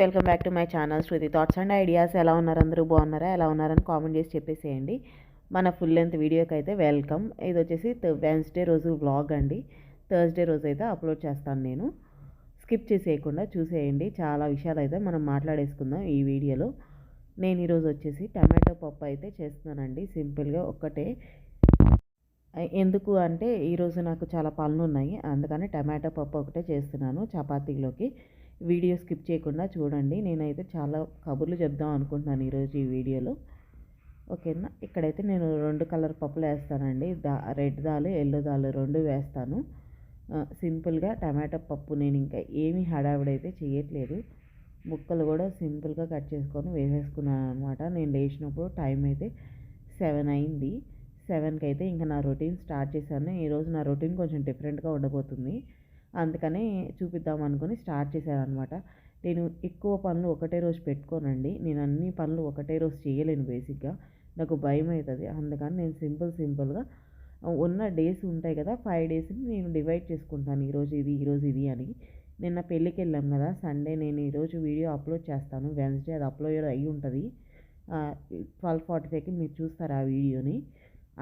Welcome back to my channel Shruti thoughts and ideas ఎలా ఉన్నారు అందరూ? బాగున్నారా? ఎలా ఉన్నారని కామెంట్ చేసి చెప్పేసేయండి. మన ఫుల్ లెంత్ వీడియోకి అయితే వెల్కమ్ ఇది వచ్చేసి వెన్స్డే రోజు వ్లాగ్ అండి. థర్స్డే రోజు అయితే అప్లోడ్ చేస్తాను నేను. స్కిప్ చేసేయకుండా చూసేయండి. చాలా విషయాలు అయితే మనం మాట్లాడేసుకుందాం ఈ వీడియోలో. నేను ఈరోజు వచ్చేసి టమాటో పప్పు అయితే చేస్తున్నానండి. సింపుల్గా ఒక్కటే. ఎందుకు అంటే ఈరోజు నాకు చాలా పనులు ఉన్నాయి. అందుకని టమాటో పప్పు ఒకటే చేస్తున్నాను చపాతీలోకి. వీడియో స్కిప్ చేయకుండా చూడండి. నేనైతే చాలా కబుర్లు చెప్దాం అనుకుంటున్నాను ఈరోజు ఈ వీడియోలో. ఓకేనా? ఇక్కడైతే నేను రెండు కలర్ పప్పులు వేస్తానండి. దా రెడ్ దాలు ఎల్లో దాలు రెండు వేస్తాను. సింపుల్గా టమాటో పప్పు నేను ఇంకా ఏమీ హడావిడైతే చేయట్లేదు ముక్కలు కూడా సింపుల్గా కట్ చేసుకొని వేసేసుకున్నాను అనమాట నేను లేచినప్పుడు టైం అయితే సెవెన్ అయింది. సెవెన్కి అయితే ఇంకా నా రొటీన్ స్టార్ట్ చేశాను. ఈరోజు నా రొటీన్ కొంచెం డిఫరెంట్గా ఉండబోతుంది. అందుకని చూపిద్దాం అనుకుని స్టార్ట్ చేశాను అనమాట నేను ఎక్కువ పనులు ఒకటే రోజు పెట్టుకోనండి. నేను అన్ని పనులు ఒకటే రోజు చేయలేను బేసిక్గా. నాకు భయం అవుతుంది అందుకని నేను సింపుల్ సింపుల్గా ఉన్న డేస్ ఉంటాయి కదా ఫైవ్ డేస్ని నేను డివైడ్ చేసుకుంటాను. ఈరోజు ఇది ఈరోజు ఇది అని. నిన్న పెళ్ళికి వెళ్ళాం కదా సండే నేను ఈరోజు వీడియో అప్లోడ్ చేస్తాను. వెన్స్డే అది అప్లోడ్ అయ్యి ఉంటుంది. ట్వెల్వ్ ఫార్టీ ఫైవ్కి మీరు చూస్తారు ఆ వీడియోని.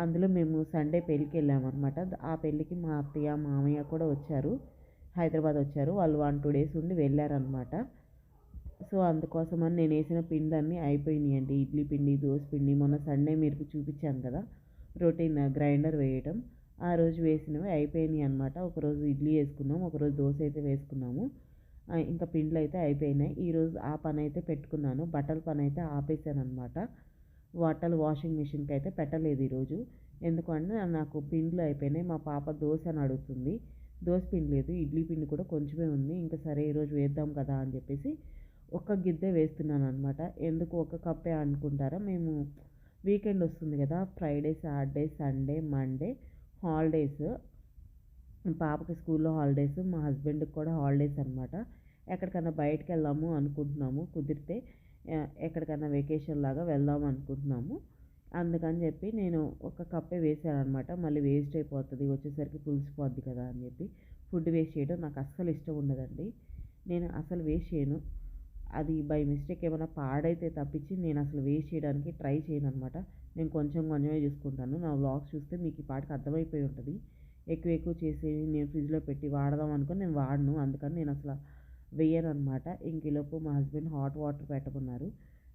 అందులో మేము సండే పెళ్ళికి వెళ్ళామన్నమాట ఆ పెళ్ళికి మా అత్తయ్య మామయ్య కూడా వచ్చారు. హైదరాబాద్ వచ్చారు. వాళ్ళు వన్ టూ డేస్ ఉండి వెళ్ళారనమాట సో అందుకోసమని నేను వేసిన పిండి అన్నీ అయిపోయినాయి అండి ఇడ్లీ పిండి దోశ పిండి మొన్న సండే మీరు చూపించాను కదా రొటీన్ గ్రైండర్ వేయటం. ఆ రోజు వేసినవి అయిపోయినాయి అనమాట ఒకరోజు ఇడ్లీ వేసుకున్నాము ఒకరోజు దోశ అయితే వేసుకున్నాము. ఇంకా పిండ్లు అయితే అయిపోయినాయి. ఈరోజు ఆ పని అయితే పెట్టుకున్నాను. బట్టల పని అయితే ఆపేసాను అనమాట బట్టలు వాషింగ్ మిషన్కి అయితే పెట్టలేదు ఈరోజు ఎందుకంటే నాకు పిండ్లు అయిపోయినాయి. మా పాప దోశ అని అడుగుతుంది. పిండి లేదు ఇడ్లీ పిండి కూడా కొంచెమే ఉంది. ఇంకా సరే ఈరోజు వేద్దాం కదా అని చెప్పేసి ఒక్క గిద్దె వేస్తున్నాను అనమాట ఎందుకు ఒక కప్పే అనుకుంటారా? మేము వీకెండ్ వస్తుంది కదా Friday Saturday Sunday Monday holidays. పాపకి స్కూల్లో హాలిడేస్ మా హస్బెండ్కి కూడా హాలిడేస్ అనమాట ఎక్కడికైనా బయటకు వెళ్దాము అనుకుంటున్నాము కుదిరితే ఎక్కడికైనా వెకేషన్ లాగా వెళ్దాం అనుకుంటున్నాము. అందుకని చెప్పి నేను ఒక కప్పే వేసాను అనమాట మళ్ళీ వేస్ట్ అయిపోతుంది వచ్చేసరికి పులిసిపోద్ది కదా అని చెప్పి ఫుడ్ వేస్ట్ చేయడం నాకు అస్సలు ఇష్టం ఉండదండి. నేను అసలు వేస్ట్ చేయను. అది బై మిస్టేక్ ఏమైనా పాడైతే తప్పించి నేను అసలు వేస్ట్ చేయడానికి ట్రై చేయను అనమాట నేను కొంచెం కొంచెమే చూసుకుంటాను. నా వ్లాగ్స్ చూస్తే మీకు ఈ పాటికి అర్థమైపోయి ఉంటుంది. ఎక్కువ ఎక్కువ చేసేవి నేను ఫ్రిడ్జ్లో పెట్టి వాడదాం అనుకుని నేను వాడను. అందుకని నేను అసలు వేయను అనమాట ఇంకలోపు మా హస్బెండ్ హాట్ వాటర్ పెట్టమన్నారు.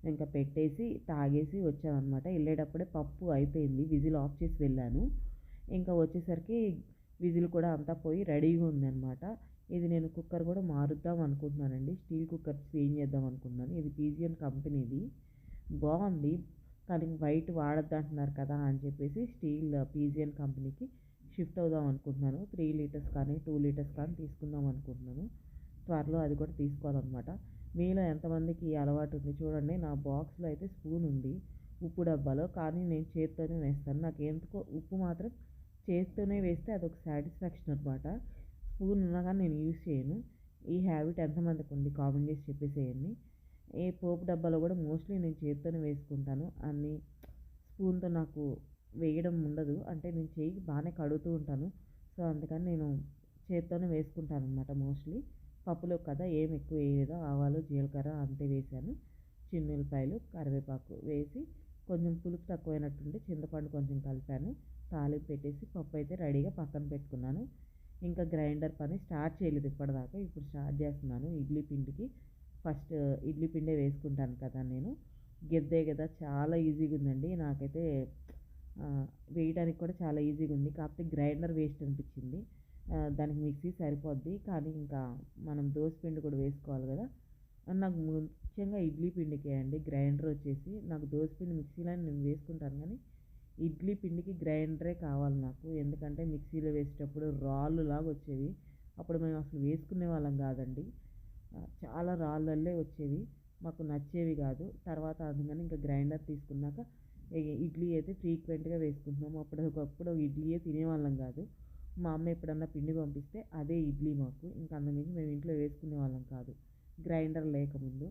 ఇంకా పెట్టేసి తాగేసి వచ్చామన్నమాట వెళ్ళేటప్పుడే పప్పు అయిపోయింది. విజిల్ ఆఫ్ చేసి వెళ్ళాను. ఇంకా వచ్చేసరికి విజిల్ కూడా అంతా పోయి రెడీగా ఉందన్నమాట. ఇది నేను కుక్కర్ కూడా మారుద్దాం అనుకుంటున్నానండి. స్టీల్ కుక్కర్ చేంజ్ చేద్దాం అనుకుంటున్నాను. ఇది పీజియన్ కంపెనీది. బాగుంది. కానీ వైట్ వాడద్దు అంటున్నారు కదా అని చెప్పేసి స్టీల్ పీజియన్ కంపెనీకి షిఫ్ట్ అవుదాం అనుకుంటున్నాను. త్రీ లీటర్స్ కానీ టూ లీటర్స్ కానీ తీసుకుందాం అనుకుంటున్నాను. త్వరలో అది కూడా తీసుకోవాలన్నమాట. మీలో ఎంతమందికి అలవాటు ఉంది చూడండి. నా బాక్స్లో అయితే స్పూన్ ఉంది. ఉప్పు డబ్బాలో కానీ నేను చేత్తోనే వేస్తాను. నాకు ఎందుకో ఉప్పు మాత్రం చేత్తోనే వేస్తే అదొక సాటిస్ఫాక్షన్ అనమాట స్పూన్ ఉన్నా కానీ నేను యూజ్ చేయను. ఈ హ్యాబిట్ ఎంతమందికి ఉంది? కామెంట్ చేసి చెప్పేసేయండి. ఏ పోపు డబ్బాలో కూడా మోస్ట్లీ నేను చేత్తోనే వేసుకుంటాను. అన్ని స్పూన్తో నాకు వేయడం ఉండదు. అంటే నేను చేయి బాగానే కడుగుతూ ఉంటాను. సో అందుకని నేను చేత్తోనే వేసుకుంటాను అనమాట మోస్ట్లీ. పప్పులో కదా ఏం ఎక్కువ వేయలేదో ఆవాలు జీలకర్ర అంతే వేసాను చిన్నులపాయలు కరివేపాకు వేసి కొంచెం పులుపు తక్కువైనట్టుండి చింతపండు కొంచెం కలిపాను. తాలింపు పెట్టేసి పప్పు అయితే రెడీగా పక్కన పెట్టుకున్నాను. ఇంకా గ్రైండర్ పని స్టార్ట్ చేయలేదు ఇప్పటిదాకా. ఇప్పుడు స్టార్ట్ చేస్తున్నాను ఇడ్లీ పిండికి. ఫస్ట్ ఇడ్లీ పిండే వేసుకుంటాను కదా నేను. గెద్దే కదా చాలా ఈజీగా ఉందండి. నాకైతే వేయడానికి కూడా చాలా ఈజీగా ఉంది. కాకపోతే గ్రైండర్ వేస్ట్ అనిపించింది. దానికి మిక్సీ సరిపోద్ది. కానీ ఇంకా మనం దోశ పిండి కూడా వేసుకోవాలి కదా. నాకు ముఖ్యంగా ఇడ్లీ పిండికే అండి. గ్రైండర్ వచ్చేసి నాకు దోశ పిండి మిక్సీలో నేను వేసుకుంటాను కానీ ఇడ్లీ పిండికి గ్రైండరే కావాలి నాకు. ఎందుకంటే మిక్సీలో వేసేటప్పుడు రాళ్ళు లాగా వచ్చేవి. అప్పుడు మేము అసలు వేసుకునే వాళ్ళం కాదండి. చాలా రాళ్ళల్లే వచ్చేవి. మాకు నచ్చేవి కాదు. తర్వాత అందుకని ఇంకా గ్రైండర్ తీసుకున్నాక ఇడ్లీ అయితే ఫ్రీక్వెంట్గా వేసుకుంటున్నాము. అప్పుడు ఒకప్పుడు ఇడ్లీయే తినేవాళ్ళం కాదు. మా అమ్మ ఎప్పుడన్నా పిండి పంపిస్తే అదే ఇడ్లీ మాకు. ఇంకా అందుకని మేము ఇంట్లో వేసుకునే వాళ్ళం కాదు. గ్రైండర్ లేకముందు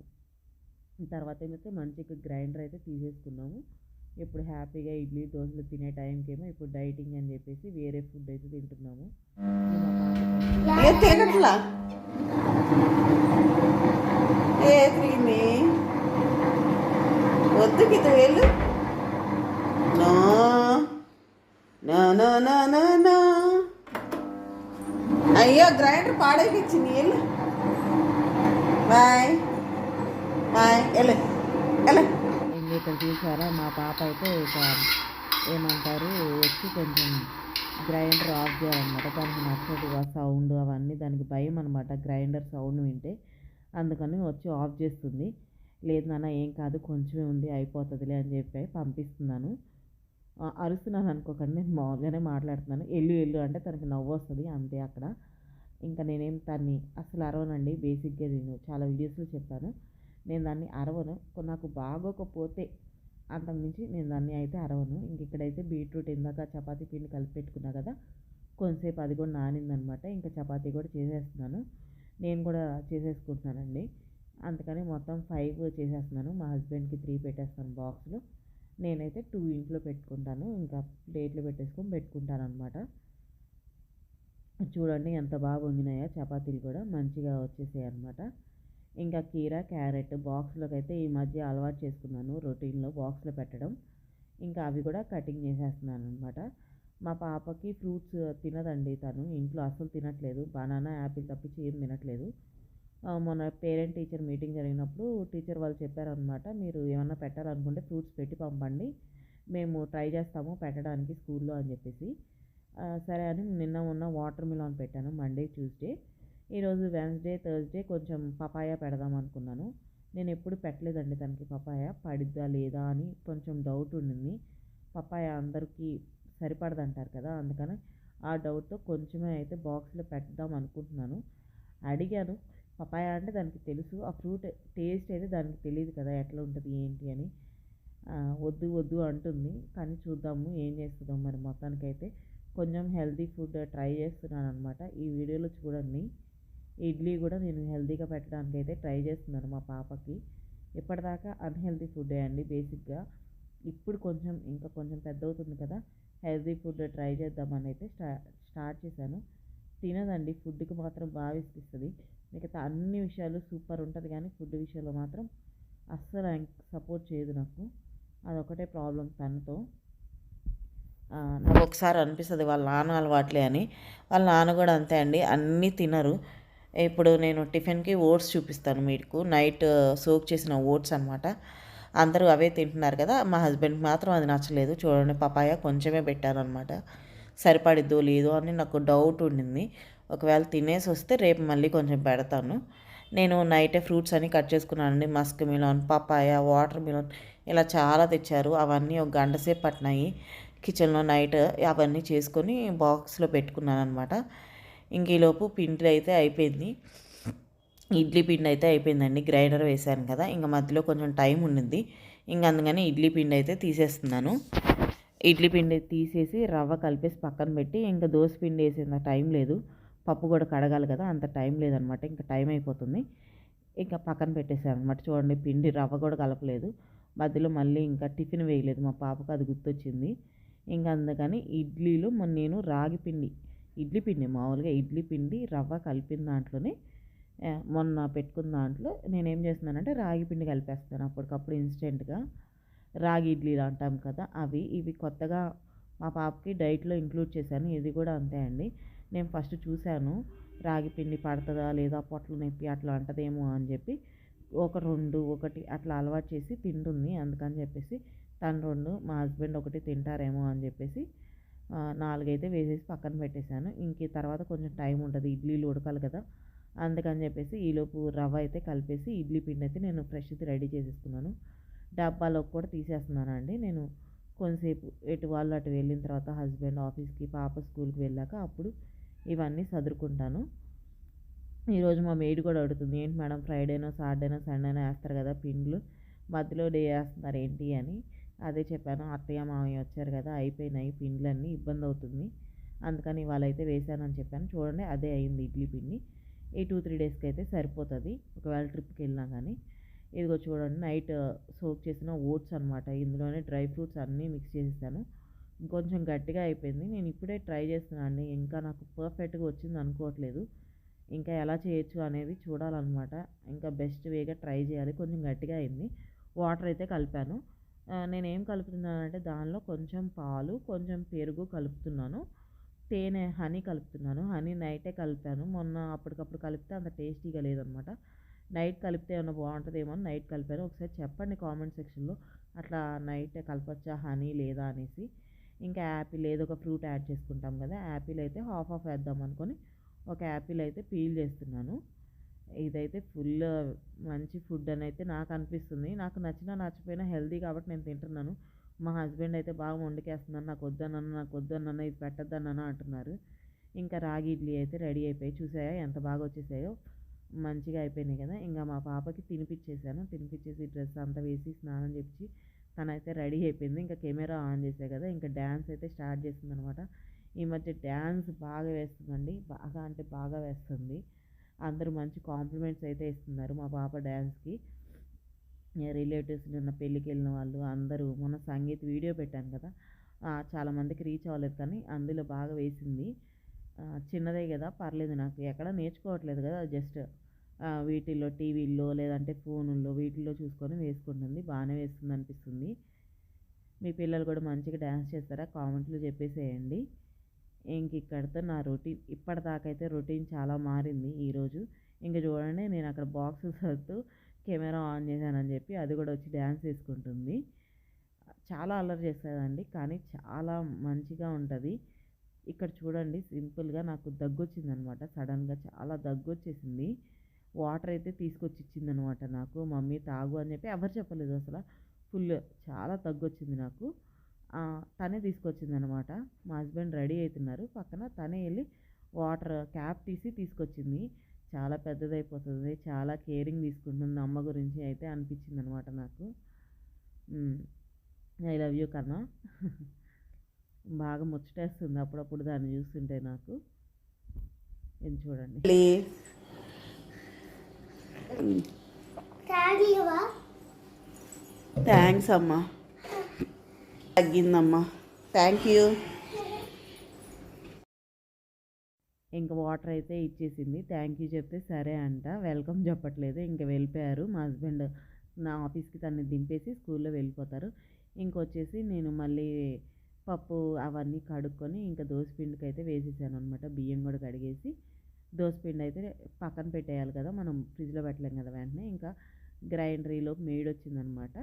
తర్వాత ఏమైతే మంచిగా గ్రైండర్ అయితే తీసేసుకున్నాము. ఇప్పుడు హ్యాపీగా ఇడ్లీ దోశలు తినే టైంకి ఏమో ఇప్పుడు డైటింగ్ అని చెప్పేసి వేరే ఫుడ్ అయితే తింటున్నాము. వద్దు కింద వెళ్ళు నా నా నా నా. అయ్యో గ్రైండర్ పాడైకిచ్చింది వెళ్ళు బాయ్. బాయ్. వెళ్ళు వెళ్ళు ఇక్కడ చూసారా? మా పాప అయితే ఇక ఏమంటారు వచ్చి కొంచెం గ్రైండర్ ఆఫ్ చేయాలన్నమాట. దానికి నచ్చదు ఆ సౌండ్ అవన్నీ. దానికి భయం అనమాట గ్రైండర్ సౌండ్ వింటే. అందుకని వచ్చి ఆఫ్ చేస్తుంది. లేదు నాన్న ఏం కాదు కొంచెమే ఉంది అయిపోతుందిలే అని చెప్పి పంపిస్తున్నాను. అరుస్తున్నాను అనుకోకండి నేను మామూలుగానే మాట్లాడుతున్నాను. ఎల్లు ఎల్లు అంటే తనకి నవ్వు వస్తుంది అంతే అక్కడ. ఇంకా నేనేం దాన్ని అసలు అరవనండి బేసిక్గా నేను చాలా వీడియోస్లో చెప్పాను. నేను దాన్ని అరవను. నాకు బాగోకపోతే అంతకుమించి నేను దాన్ని అయితే అరవను. ఇంక ఇక్కడైతే బీట్రూట్ ఇందాక చపాతీ పిండి కలిపి పెట్టుకున్నా కదా కొంతసేపు అది కూడా నానిందనమాట. ఇంకా చపాతీ కూడా చేసేస్తున్నాను. నేను కూడా చేసేసుకుంటున్నానండి. అందుకని మొత్తం ఫైవ్ చేసేస్తున్నాను. మా హస్బెండ్కి త్రీ పెట్టేస్తాను బాక్స్లో. నేనైతే టూ ఇంట్లో పెట్టుకుంటాను. ఇంకా ప్లేట్లో పెట్టేసుకొని పెట్టుకుంటాను అనమాట చూడండి ఎంత బాగా వంగినాయో చపాతీలు కూడా మంచిగా వచ్చేసాయి అనమాట ఇంకా కీర క్యారెట్ బాక్స్లోకి అయితే ఈ మధ్య అలవాటు చేసుకున్నాను రొటీన్లో బాక్స్లో పెట్టడం. ఇంకా అవి కూడా కటింగ్ చేసేస్తున్నాను అనమాట మా పాపకి ఫ్రూట్స్ తినదండి తను. ఇంట్లో అసలు తినట్లేదు. బనానా యాపిల్ తప్పించి ఏం తినట్లేదు. మన మొన్న పేరెంట్ టీచర్ మీటింగ్ జరిగినప్పుడు టీచర్ వాళ్ళు చెప్పారనమాట మీరు ఏమన్నా పెట్టాలనుకుంటే ఫ్రూట్స్ పెట్టి పంపండి మేము ట్రై చేస్తాము పెట్టడానికి స్కూల్లో అని చెప్పేసి. సరే అని నిన్న మొన్న వాటర్ మిలాన్ పెట్టాను మండే ట్యూస్డే. ఈరోజు వెన్స్డే థర్స్డే కొంచెం పపాయ పెడదాం అనుకున్నాను. నేను ఎప్పుడు పెట్టలేదండి తనకి పపాయ పడిద్దా లేదా అని కొంచెం డౌట్ ఉండింది. పపాయ అందరికీ సరిపడదంటారు కదా అందుకని ఆ డౌట్తో కొంచెమే అయితే బాక్స్లో పెడదాం అనుకుంటున్నాను. అడిగాను. పపాయ అంటే దానికి తెలుసు. ఆ ఫ్రూట్ టేస్ట్ అయితే దానికి తెలియదు కదా ఎట్లా ఉంటుంది ఏంటి అని. వద్దు వద్దు అంటుంది. కానీ చూద్దాము ఏం చేస్తుందో మరి మొత్తానికైతే. కొంచెం హెల్తీ ఫుడ్ ట్రై చేస్తున్నాను అనమాట ఈ వీడియోలో చూడండి. ఇడ్లీ కూడా నేను హెల్తీగా పెట్టడానికి అయితే ట్రై చేస్తున్నాను మా పాపకి. ఇప్పటిదాకా అన్హెల్తీ ఫుడ్ అండి బేసిక్గా. ఇప్పుడు కొంచెం ఇంకా కొంచెం పెద్ద అవుతుంది కదా. హెల్తీ ఫుడ్ ట్రై చేద్దామని అయితే స్టా స్టార్ట్ చేశాను. తినదండి ఫుడ్కి మాత్రం బాగా ఇస్తుంది మిగతా అన్ని విషయాలు సూపర్ ఉంటుంది కానీ ఫుడ్ విషయంలో మాత్రం అస్సలు సపోర్ట్ చేయదు నాకు. అదొకటే ప్రాబ్లం తనతో. నాకు ఒకసారి అనిపిస్తుంది వాళ్ళ నాన్న అలవాట్లే అని. వాళ్ళ నాన్న కూడా అంతే అండి అన్నీ తినరు. ఇప్పుడు నేను టిఫిన్కి ఓట్స్ చూపిస్తాను మీకు నైట్ సోక్ చేసిన ఓట్స్ అనమాట అందరూ అవే తింటున్నారు కదా మా హస్బెండ్కి మాత్రం అది నచ్చలేదు. చూడండి పపాయ కొంచెమే పెట్టారనమాట సరిపడిద్దో లేదో అని నాకు డౌట్ ఉండింది. ఒకవేళ తినేసి వస్తే రేపు మళ్ళీ కొంచెం పెడతాను. నేను నైటే ఫ్రూట్స్ అన్ని కట్ చేసుకున్నానండి. Muskmelon papaya watermelon ఇలా చాలా తెచ్చారు. అవన్నీ ఒక గంట సేపు పట్టినాయి. కిచెన్లో నైట్ అవన్నీ చేసుకొని బాక్స్లో పెట్టుకున్నాను అనమాట ఇంక ఈలోపు పిండి అయితే అయిపోయింది. ఇడ్లీ పిండి అయితే అయిపోయిందండి. గ్రైండర్ వేసాను కదా. ఇంకా మధ్యలో కొంచెం టైం ఉండింది. ఇంక అందుకని ఇడ్లీ పిండి అయితే తీసేస్తున్నాను. ఇడ్లీ పిండి తీసేసి రవ్వ కలిపేసి పక్కన పెట్టి ఇంకా దోశ పిండి వేసేంత టైం లేదు. పప్పు కూడా కడగాలి కదా అంత టైం లేదనమాట ఇంకా టైం అయిపోతుంది. ఇంకా పక్కన పెట్టేసాను అనమాట చూడండి పిండి రవ్వ కూడా కలపలేదు. మధ్యలో మళ్ళీ ఇంకా టిఫిన్ వేయలేదు. మా పాపకు అది గుర్తొచ్చింది. ఇంకా అందుకని ఇడ్లీలు మొన్న నేను రాగి పిండి ఇడ్లీ పిండి మామూలుగా ఇడ్లీ పిండి రవ్వ కలిపిన దాంట్లోనే మొన్న పెట్టుకున్న దాంట్లో నేనేం చేస్తున్నానంటే రాగి పిండి కలిపేస్తాను అప్పటికప్పుడు ఇన్స్టెంట్గా. రాగి ఇడ్లీలు అంటాం కదా అవి ఇవి కొత్తగా మా పాపకి డైట్లో ఇంక్లూడ్ చేశాను. ఇది కూడా అంతే అండి. నేను ఫస్ట్ చూశాను. రాగి పిండి పడుతుందా? లేదా పొట్ల నొప్పి అట్లా అంటదేమో అని చెప్పి ఒక రెండు ఒకటి అట్లా అలవాటు చేసి తింటుంది అందుకని చెప్పేసి తను రెండు మా హస్బెండ్ ఒకటి తింటారేమో అని చెప్పేసి నాలుగైతే వేసేసి పక్కన పెట్టేశాను. ఇంక తర్వాత కొంచెం టైం ఉంటుంది ఇడ్లీలు ఉడకాలి కదా. అందుకని చెప్పేసి ఈలోపు రవ్వ అయితే కలిపేసి ఇడ్లీ పిండి అయితే నేను ఫ్రెష్ది రెడీ చేసేసుకున్నాను. డబ్బాలోకి కూడా తీసేస్తున్నాను అండి. నేను కొంతసేపు ఎటు వాళ్ళు అటు వెళ్ళిన తర్వాత హస్బెండ్ ఆఫీస్కి పాప స్కూల్కి వెళ్ళాక అప్పుడు ఇవన్నీ సదురుకుంటాను. ఈరోజు మా మేడ్ కూడా అడుగుతుంది ఏంటి మేడం ఫ్రైడేనో సాటర్డేనో సండేనో వేస్తారు కదా పిండ్లు మధ్యలో డే వేస్తున్నారు ఏంటి అని? అదే చెప్పాను అత్తయ్య మామయ్య వచ్చారు కదా అయిపోయినాయి పిండ్లన్నీ ఇబ్బంది అవుతుంది. అందుకని వాళ్ళైతే వేశానని చెప్పాను. చూడండి అదే అయింది ఇడ్లీ పిండి. ఈ టూ త్రీ డేస్కి అయితే సరిపోతుంది. ఒకవేళ ట్రిప్కి వెళ్ళినా కానీ. ఇదిగో చూడండి నైట్ సోక్ చేసిన ఓట్స్ అనమాట ఇందులోనే డ్రై ఫ్రూట్స్ అన్నీ మిక్స్ చేసేసాను. కొంచెం గట్టిగా అయిపోయింది. నేను ఇప్పుడే ట్రై చేస్తున్నాను అండి. ఇంకా నాకు పర్ఫెక్ట్గా వచ్చింది అనుకోవట్లేదు. ఇంకా ఎలా చేయొచ్చు అనేది చూడాలన్నమాట. ఇంకా బెస్ట్ వేగా ట్రై చేయాలి. కొంచెం గట్టిగా అయింది. వాటర్ అయితే కలిపాను. నేనేం కలుపుతున్నానంటే దానిలో కొంచెం పాలు కొంచెం పెరుగు కలుపుతున్నాను. తేనె హనీ కలుపుతున్నాను. హనీ నైటే కలిపాను. మొన్న అప్పటికప్పుడు కలిపితే అంత టేస్టీగా లేదనమాట నైట్ కలిపితే ఏమన్నా బాగుంటుందేమో అని నైట్ కలిపాను. ఒకసారి చెప్పండి కామెంట్ సెక్షన్లో. అట్లా నైట్ కలపచ్చా హనీ లేదా అనేసి. ఇంకా యాపిల్ ఏదో ఒక ఫ్రూట్ యాడ్ చేసుకుంటాం కదా యాపిల్ అయితే హాఫ్ ఆఫ్ వేద్దాం అనుకొని ఒక యాపిల్ అయితే పీల్ చేస్తున్నాను. ఇదైతే ఫుల్ మంచి ఫుడ్ అని అయితే నాకు అనిపిస్తుంది. నాకు నచ్చినా నచ్చిపోయినా హెల్దీ కాబట్టి నేను తింటున్నాను. మా హస్బెండ్ అయితే బాగా వండుకేస్తున్నాను నాకు వద్దనన్న నాకు వద్దనన్న ఇది పెట్టద్దన్న అంటున్నారు. ఇంకా రాగి ఇడ్లీ అయితే రెడీ అయిపోయి చూసాయా ఎంత బాగా వచ్చేసాయో? మంచిగా అయిపోయినాయి కదా. ఇంకా మా పాపకి తినిపించేసాను తినిపించేసి డ్రెస్ అంతా వేసి స్నానం చేపించి తనైతే రెడీ అయిపోయింది. ఇంకా కెమెరా ఆన్ చేసే కదా ఇంకా డ్యాన్స్ అయితే స్టార్ట్ చేసింది అనమాట ఈ మధ్య డ్యాన్స్ బాగా వేస్తుందండి. బాగా అంటే బాగా వేస్తుంది. అందరూ మంచి కాంప్లిమెంట్స్ అయితే ఇస్తున్నారు మా పాప డ్యాన్స్కి రిలేటివ్స్ నిన్న పెళ్ళికి వెళ్ళిన వాళ్ళు అందరూ మొన్న సంగీత్ వీడియో పెట్టాను కదా చాలామందికి చాలా మందికి రీచ్ అవ్వలేదు కానీ అందులో బాగా వేసింది. చిన్నదే కదా పర్లేదు నాకు ఎక్కడ నేర్చుకోవట్లేదు కదా జస్ట్ వీటిల్లో టీవీల్లో లేదంటే ఫోనుల్లో వీటిల్లో చూసుకొని వేసుకుంటుంది. బాగానే వేస్తుంది అనిపిస్తుంది. మీ పిల్లలు కూడా మంచిగా డ్యాన్స్ చేస్తారా? కామెంట్లో చెప్పేసేయండి. ఇంక ఇక్కడితో నా రొటీన్ ఇప్పటిదాకైతే రొటీన్ చాలా మారింది ఈరోజు ఇంక చూడండి నేను అక్కడ బాక్స్ సర్తూ కెమెరా ఆన్ చేశానని చెప్పి అది కూడా వచ్చి డ్యాన్స్ వేసుకుంటుంది. చాలా అల్లరి చేస్తుందండి కానీ చాలా మంచిగా ఉంటుంది. ఇక్కడ చూడండి సింపుల్గా నాకు దగ్గు వచ్చిందనమాట సడన్గా చాలా దగ్గు వచ్చేసింది వాటర్ అయితే తీసుకొచ్చి ఇచ్చిందనమాట నాకు. మమ్మీ తాగు అని చెప్పి ఎవరు చెప్పలేదు అసలు. ఫుల్ చాలా తగ్గొచ్చింది వచ్చింది నాకు తనే తీసుకొచ్చింది అనమాట మా హస్బెండ్ రెడీ అవుతున్నారు పక్కన తనే వెళ్ళి వాటర్ క్యాప్ తీసి తీసుకొచ్చింది. చాలా పెద్దదైపోతుంది. చాలా కేరింగ్ తీసుకుంటుంది అమ్మ గురించి అయితే అనిపించింది అనమాట నాకు ఐ లవ్ యూ కన్నా. బాగా ముచ్చటేస్తుంది అప్పుడప్పుడు దాన్ని చూస్తుంటే నాకు. ఇది చూడండి. ప్లీజ్. థ్యాంక్స్ అమ్మా. తగ్గిందమ్మా. థ్యాంక్ యూ ఇంకా వాటర్ అయితే ఇచ్చేసింది. థ్యాంక్ యూ చెప్తే సరే అంట. వెల్కమ్ చెప్పట్లేదు. ఇంకా వెళ్ళిపోయారు. మా హస్బెండ్ నా ఆఫీస్కి తన్ని దింపేసి స్కూల్లో వెళ్ళిపోతారు. ఇంకొచ్చేసి నేను మళ్ళీ పప్పు అవన్నీ కడుక్కొని ఇంకా దోసపిండికి అయితే వేసేసాను అనమాట బియ్యం కూడా కడిగేసి దోసపిండి అయితే పక్కన పెట్టేయాలి కదా మనం ఫ్రిడ్జ్లో పెట్టలేం కదా వెంటనే. ఇంకా గ్రైండర్ ఈలోపు మేడ్ వచ్చిందనమాట.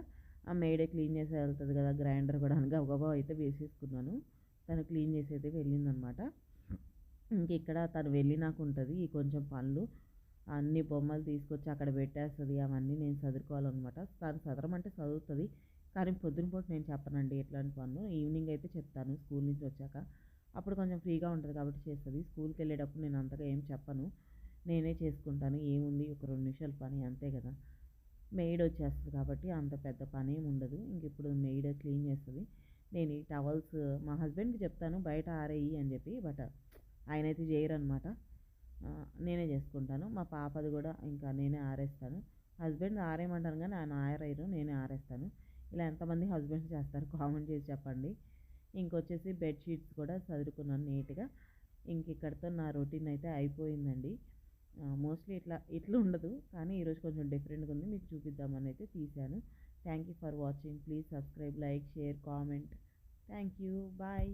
ఆ మేడే క్లీన్ చేసి వెళ్తుంది కదా గ్రైండర్ కూడా అనగా గబగబా అయితే వేసేసుకున్నాను. తను క్లీన్ చేసి అయితే వెళ్ళిందనమాట. ఇంక ఇక్కడ తను వెళ్ళి నాకు ఉంటుంది ఈ కొంచెం పనులు. అన్ని బొమ్మలు తీసుకొచ్చి అక్కడ పెట్టేస్తుంది అవన్నీ నేను చదువుకోవాలన్నమాట తను చదవమంటే చదువుతుంది కానీ పొద్దున పూట నేను చెప్పనండి ఎట్లాంటి పనులు. ఈవినింగ్ అయితే చెప్తాను స్కూల్ నుంచి వచ్చాక. అప్పుడు కొంచెం ఫ్రీగా ఉంటుంది కాబట్టి చేస్తుంది. స్కూల్కి వెళ్ళేటప్పుడు నేను అంతగా ఏం చెప్పను. నేనే చేసుకుంటాను. ఏముంది? ఒక రెండు నిమిషాల పని అంతే కదా. మెయిడ్ వచ్చేస్తుంది కాబట్టి అంత పెద్ద పని ఏమి ఉండదు. ఇంక ఇప్పుడు మెయిడ్ క్లీన్ చేస్తుంది. నేను ఈ టవల్స్ మా హస్బెండ్కి చెప్తాను బయట ఆరేయి అని చెప్పి బట్ ఆయనైతే చేయరనమాట చేయరు అనమాట నేనే చేసుకుంటాను. మా పాపది కూడా ఇంకా నేనే ఆరేస్తాను. హస్బెండ్ ఆరేయమంటాను కానీ ఆయన ఆరేయరు నేనే ఆరేస్తాను. ఇలా ఎంతమంది హస్బెండ్స్ చేస్తారు? కామెంట్ చేసి చెప్పండి. ఇంకొచ్చేసి బెడ్షీట్స్ కూడా చదువుకున్నాను నీట్గా. ఇంక ఇక్కడితో నా రొటీన్ అయితే అయిపోయిందండి. మోస్ట్లీ ఇట్లా ఇట్లా ఉండదు. కానీ ఈరోజు కొంచెం డిఫరెంట్గా ఉంది. మీకు చూపిద్దామని అయితే తీశాను. Thank you for watching please subscribe like share comment thank you bye